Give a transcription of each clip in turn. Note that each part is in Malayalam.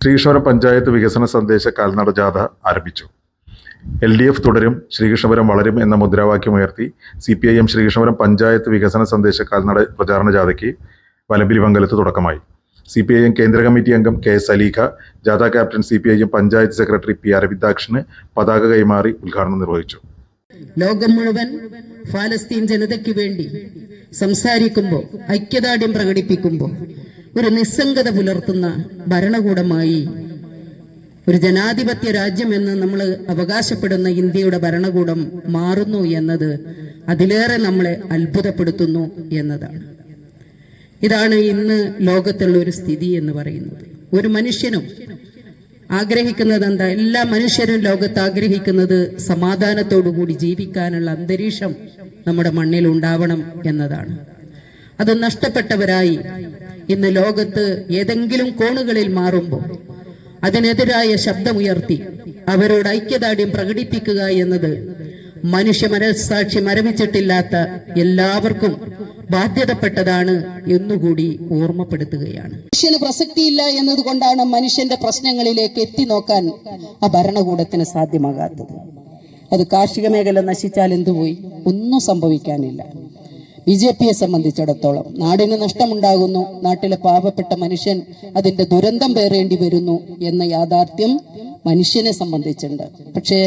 ശ്രീകൃഷ്ണപുരം പഞ്ചായത്ത് വികസന സന്ദേശ കാൽനട ജാഥ ആരംഭിച്ചു. എൽ ഡി എഫ് തുടരും ശ്രീകൃഷ്ണപുരം വളരും എന്ന മുദ്രാവാക്യമുയർത്തി C P I M Sreekrishnapuram panchayat വികസന സന്ദേശ കാൽനട പ്രചാരണ ജാഥയ്ക്ക് വലമ്പിരി മംഗലത്ത് തുടക്കമായി. സി പി ഐ എം കേന്ദ്ര കമ്മിറ്റി അംഗം കെ എസ് അലീഖ ജാഥ captain C P I M panchayat secretary P അരവിന്ദാക്ഷന് പതാക കൈമാറി ഉദ്ഘാടനം നിർവഹിച്ചു. ലോകം മുഴുവൻ ഫലസ്തീൻ ജനതയ്ക്ക് വേണ്ടി സംസാരിക്കുമ്പോൾ ഐക്യദാർഢ്യം പ്രകടിപ്പിക്കുമ്പോൾ ഒരു നിസ്സംഗത പുലർത്തുന്ന ഭരണകൂടമായി ഒരു ജനാധിപത്യ രാജ്യമെന്ന് നമ്മൾ അവകാശപ്പെടുന്ന ഇന്ത്യയുടെ ഭരണകൂടം മാറുന്നു എന്നത് അതിലേറെ നമ്മളെ അത്ഭുതപ്പെടുത്തുന്നു എന്നതാണ്. ഇതാണ് ഇന്ന് ലോകത്തുള്ള ഒരു സ്ഥിതി എന്ന് പറയുന്നത്. ഒരു മനുഷ്യനും ആഗ്രഹിക്കുന്നത് എന്താ? എല്ലാ മനുഷ്യരും ലോകത്ത് ആഗ്രഹിക്കുന്നത് സമാധാനത്തോടുകൂടി ജീവിക്കാനുള്ള അന്തരീക്ഷം നമ്മുടെ മണ്ണിൽ ഉണ്ടാവണം എന്നതാണ്. അത് നഷ്ടപ്പെട്ടവരായി ഇന്ന് ലോകത്ത് ഏതെങ്കിലും കോണുകളിൽ മാറുമ്പോൾ അതിനെതിരായ ശബ്ദമുയർത്തി അവരോട് ഐക്യദാർഢ്യം പ്രകടിപ്പിക്കുക എന്നത് മനുഷ്യ മനസ്സാക്ഷി മരവിച്ചിട്ടില്ലാത്ത എല്ലാവർക്കും ബാധ്യതപ്പെട്ടതാണ് എന്നുകൂടി ഓർമ്മപ്പെടുത്തുകയാണ്. മനുഷ്യന് പ്രസക്തിയില്ല എന്നതുകൊണ്ടാണ് മനുഷ്യന്റെ പ്രശ്നങ്ങളിലേക്ക് എത്തി നോക്കാൻ ആ ഭരണകൂടത്തിന് സാധ്യമാകാത്തത്. അത് കാർഷിക മേഖല നശിച്ചാൽ എന്തുപോയി? ഒന്നും സംഭവിക്കാനില്ല. ബി ജെ പിയെ സംബന്ധിച്ചിടത്തോളം നാടിന് നഷ്ടമുണ്ടാകുന്നു. നാട്ടിലെ പാവപ്പെട്ട മനുഷ്യൻ അതിന്റെ ദുരന്തം പേറേണ്ടി വരുന്നു എന്ന യാഥാർത്ഥ്യം മനുഷ്യനെ സംബന്ധിച്ചുണ്ട് പക്ഷേ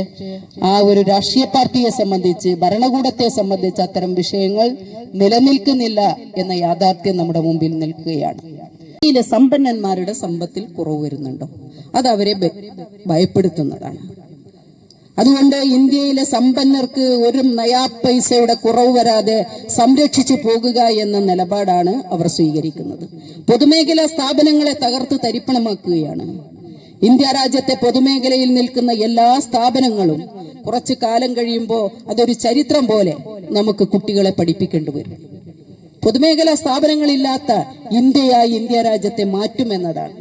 ആ ഒരു രാഷ്ട്രീയ പാർട്ടിയെ സംബന്ധിച്ച് ഭരണകൂടത്തെ സംബന്ധിച്ച് അത്തരം വിഷയങ്ങൾ നിലനിൽക്കുന്നില്ല എന്ന യാഥാർത്ഥ്യം നമ്മുടെ മുമ്പിൽ നിൽക്കുകയാണ്. ഇന്ത്യയിലെ സമ്പന്നന്മാരുടെ സമ്പത്തിൽ കുറവ് വരുന്നുണ്ടോ? അത് അവരെ ഭയപ്പെടുത്തുന്നതാണ്. അതുകൊണ്ട് ഇന്ത്യയിലെ സമ്പന്നർക്ക് ഒരു നയാ പൈസയുടെ കുറവ് വരാതെ സംരക്ഷിച്ചു പോകുക എന്ന നിലപാടാണ് അവർ സ്വീകരിക്കുന്നത്. പൊതുമേഖലാ സ്ഥാപനങ്ങളെ തകർത്ത് തരിപ്പണമാക്കുകയാണ്. ഇന്ത്യ രാജ്യത്തെ പൊതുമേഖലയിൽ നിൽക്കുന്ന എല്ലാ സ്ഥാപനങ്ങളും കുറച്ചു കാലം കഴിയുമ്പോൾ അതൊരു ചരിത്രം പോലെ നമുക്ക് കുട്ടികളെ പഠിപ്പിക്കേണ്ടി വരും. പൊതുമേഖലാ സ്ഥാപനങ്ങളില്ലാത്ത ഇന്ത്യയായി ഇന്ത്യ രാജ്യത്തെ മാറ്റുമെന്നതാണ്.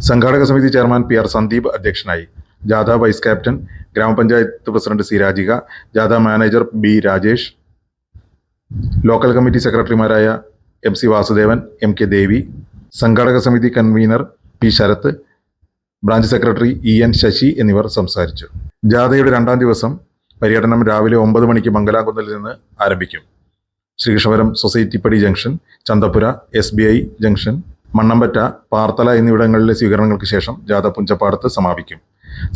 സംഘാടക സമിതി ചെയർമാൻ പി ആർ സന്ദീപ് അധ്യക്ഷനായി. ജാഥ വൈസ് ക്യാപ്റ്റൻ ഗ്രാമപഞ്ചായത്ത് പ്രസിഡന്റ് സി രാജിക ജാഥ manager B Rajesh local committee സെക്രട്ടറിമാരായ M C Vasudevan M K Devi സംഘാടക സമിതി convener P Sarath branch secretary E N Sasi എന്നിവർ സംസാരിച്ചു. ജാഥയുടെ രണ്ടാം ദിവസം പര്യടനം രാവിലെ ഒമ്പത് മണിക്ക് മംഗലാകുന്നിൽ നിന്ന് ആരംഭിക്കും. Sreekrishnapuram സൊസൈറ്റിപ്പടി junction Chanthapura S B I junction Mannampatta Parthala എന്നിവിടങ്ങളിലെ സ്വീകരണങ്ങൾക്ക് ശേഷം ജാഥ പുഞ്ചപ്പാടത്ത് സമാപിക്കും.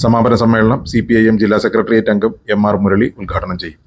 സമാപന സമ്മേളനം സി ജില്ലാ സെക്രട്ടേറിയറ്റ് അംഗം എം ആർ മുരളി ഉദ്ഘാടനം ചെയ്യും.